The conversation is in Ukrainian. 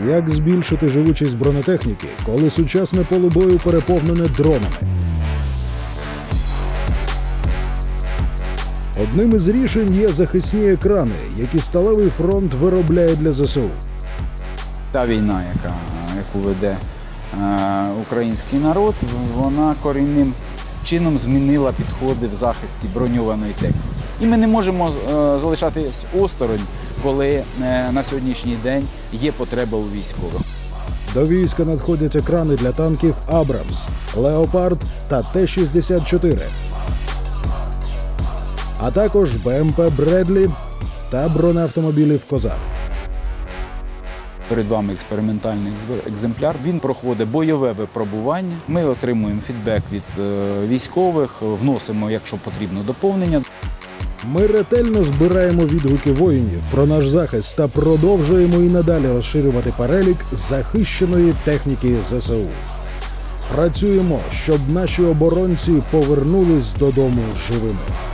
Як збільшити живучість бронетехніки, коли сучасне поле бою переповнене дронами? Одним із рішень є захисні екрани, які сталевий фронт виробляє для ЗСУ. Та війна, яка, яку веде е, український народ, вона корінним чином змінила підходи в захисті броньованої техніки. І ми не можемо е, залишатись осторонь, коли е, на сьогоднішній день є потреба у військових. До війська надходять екрани для танків Абрамс, Леопард та Т-64, а також БМП Бредлі та бронеавтомобілів Козак. Перед вами експериментальний екземпляр-. Він проходить бойове випробування. Ми отримуємо фідбек від е, військових, вносимо, якщо потрібно, доповнення. Ми ретельно збираємо відгуки воїнів про наш захист та продовжуємо і надалі розширювати перелік захищеної техніки ЗСУ. Працюємо, щоб наші оборонці повернулись додому живими.